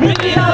Million.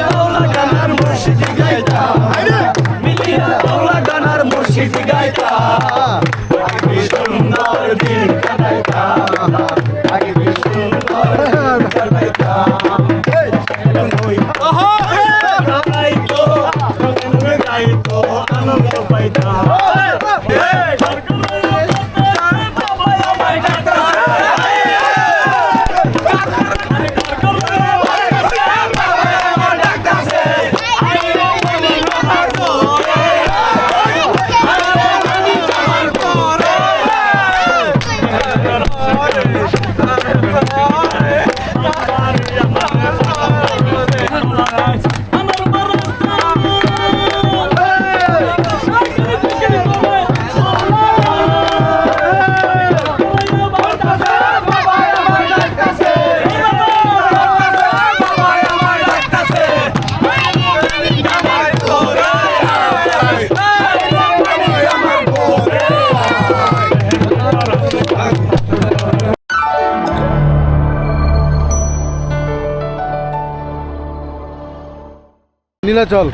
Nilachal.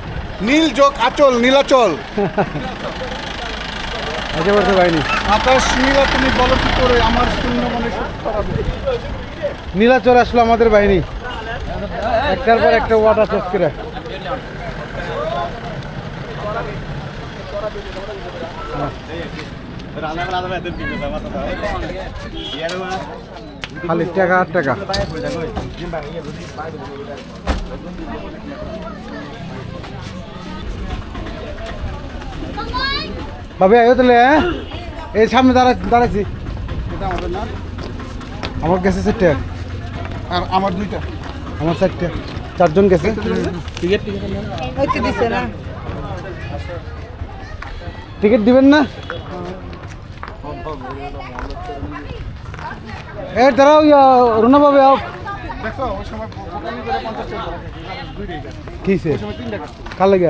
নীল যোগ আচল নীলাচল। একেবারে বাইনি আকাশ নীলা তুমি বলো কি করে আমার শূন্য মনে নীলাচল আসলো আমাদের বাহিনী। একটার পর একটা ওয়াটার শেষ করে। খালি টাকা আট টাকা। ভাবি আয়ো তাহলে হ্যাঁ? এই সামনে দাঁড়া দাঁড়াইছি। এটা আমাদের না আমার গেছে চারটে। আর আমার দুইটা। আমার চারটে। চারজন গেছে। হইতে দিছে না। টিকিট দিবেন না? এ দাঁড়াও ইয়া রুনা বাবু আও। দেখো ওই সময় দোকানি করে পঞ্চাশ টাকা। দুইটাই কিসে ওই সময় তিন টাকা কার লাগে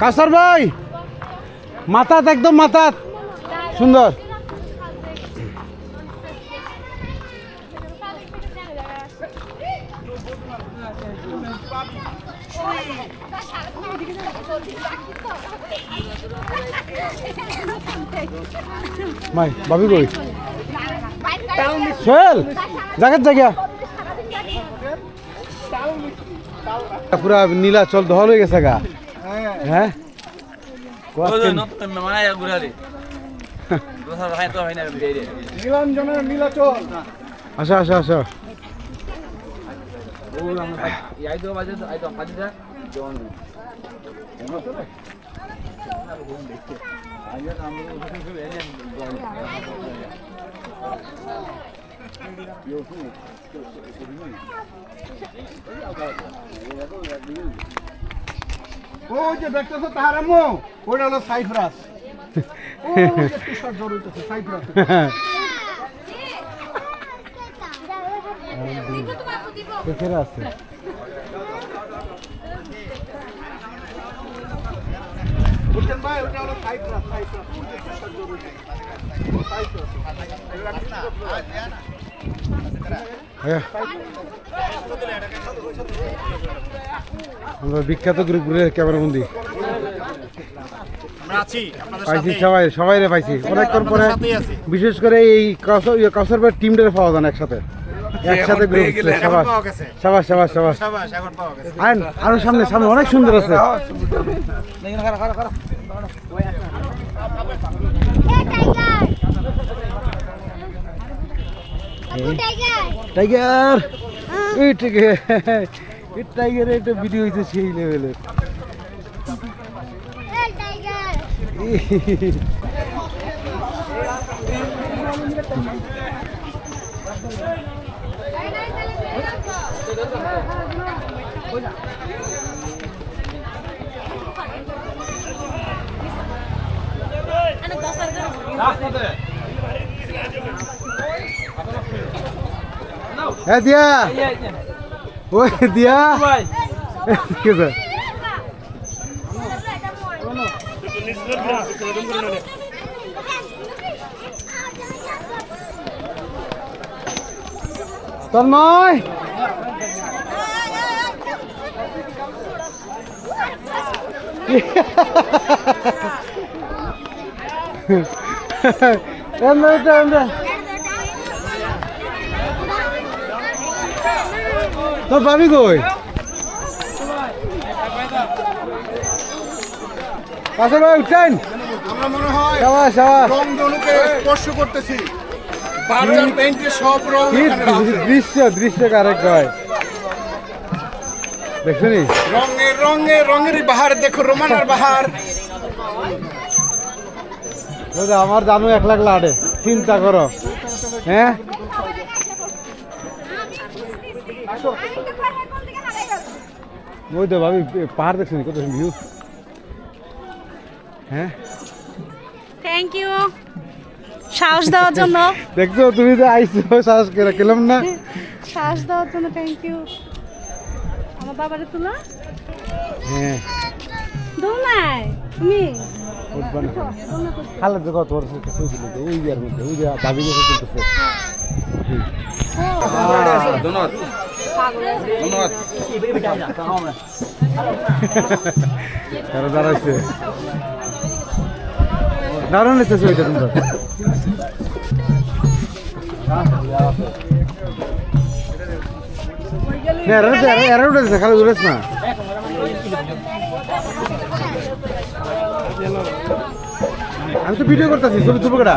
কাসার ভাই মাথাত একদম মাথাত। সুন্দর। মাই ভাবি কই? সোহেল জায়গার জায়গা পুরা নীলাচল দহল হয়ে গেছে গা হ্যাঁ নীলাঞ্জনের নীলাচল আসা আসা আসা ওই যে দেখতেছো তাহার আম্মু? ওইটা হলো সাইফরাস ওই যে তুষার জ্বর হইতেছে সাইফরাস পেছনে আছে। বুঝছেন ভাই ওইটা হলো সাইফরাস সাইফরাস ওই যে তুষার জ্বর হইতেছে হ্যাঁ। আমরা বিখ্যাত গ্রুপ ঘুরে ক্যামেরা বন্দি পাইছি সবাই সবাই রে পাইছি। অনেকক্ষণ পরে বিশেষ করে এই কসর টিমটারে পাওয়া যায় না একসাথে। একসাথে গ্রুপ সাবাস। সাবাস সাবাস সাবাস। আইন আরও সামনে সামনে অনেক সুন্দর আছে। টাইগার এই টাইগার এই টাইগারের একটা ভিডিও হয়েছে সেই লেভেলের হ্যাঁ He Diya. Oy Diya. Güzel. Tanmay. Emre de Emre. তোর ভাবি কই? পাশে ভাই উঠছেন? আমরা মনে হয় সাবাস সাবাস। রং ধনুকে স্পর্শ করতেছি। বারজান পেইন্টের সব রং। দৃশ্য দৃশ্য কারেক কয় দেখছনি? রঙে রঙে রঙের বাহার দেখো রোমানার বাহার। আমার জানো এক লাখ লাড়ে। চিন্তা করো। হ্যাঁ? ওই তো ভাবি পাহাড় দেখছেন কত ভিউ হ্যাঁ? থ্যাংক ইউ সাহস দেওয়ার জন্য। দেখছ তুমি তো আইসো সাহস করে কেলাম না। সাহস দেওয়ার জন্য থ্যাংক ইউ আমার বাবারে তুলো। হ্যাঁ। দোলাই তুমি? খালে। ওই ইয়ার মধ্যে ওই যে দেখে চলতেছে কারও দাঁড়াইছে। দারুণ তোমরা। এরা উঠেছে খালি উঠেছ না। আমি তো ভিডিও করতেছি ছবি তুলবো কেটা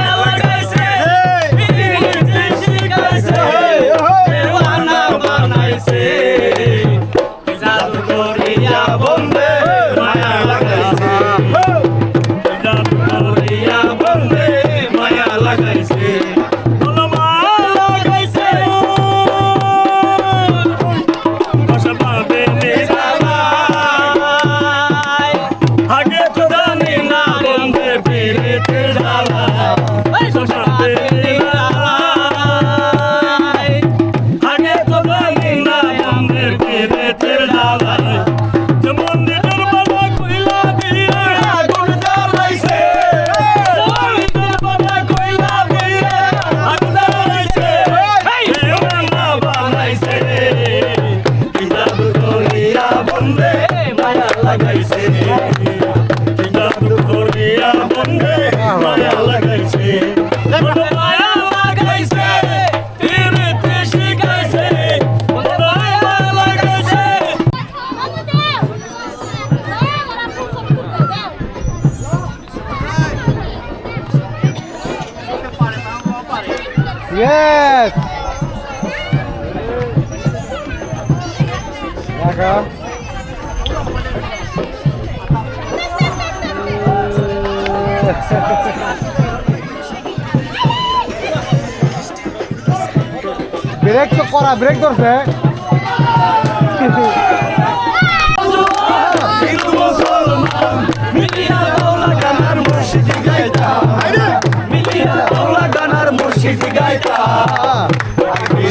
ব্রেক তো করা ব্রেক ধরছে।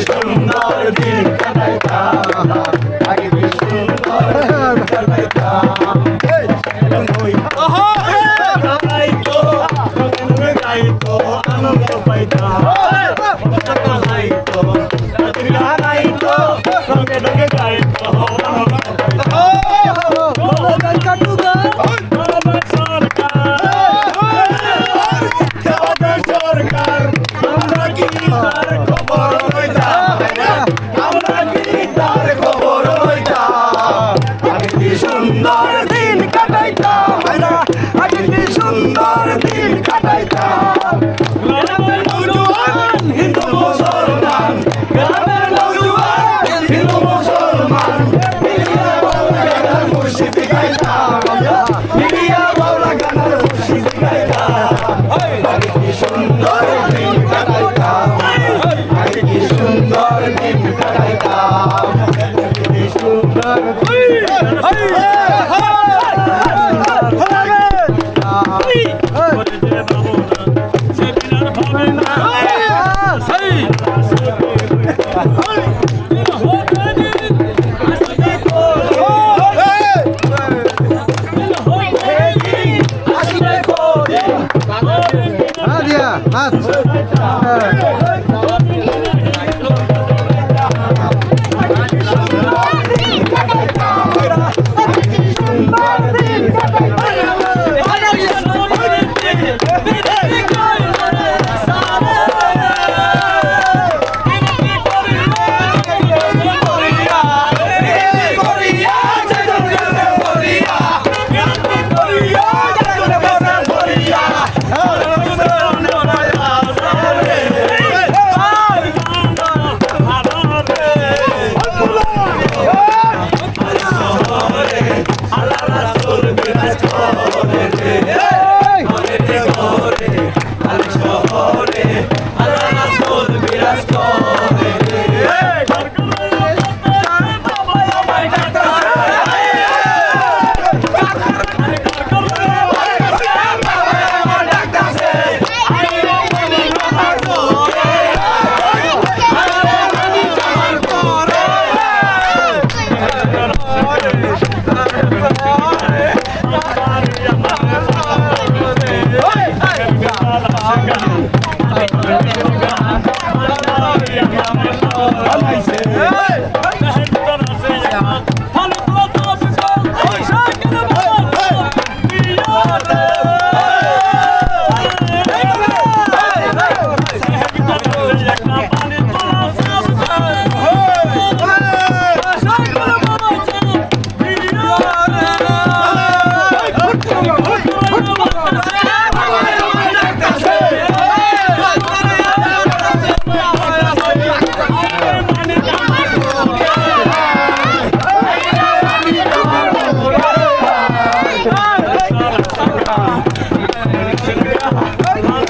সুন্দর দিন কাটাইতা। সুন্দর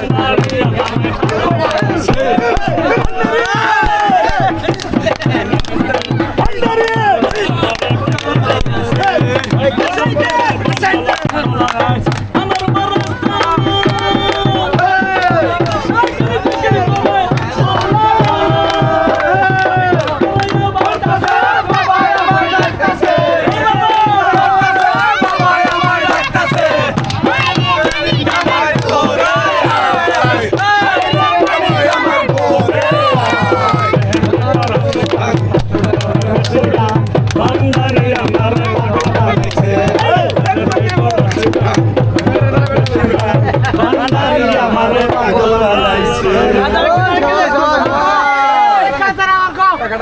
Amen.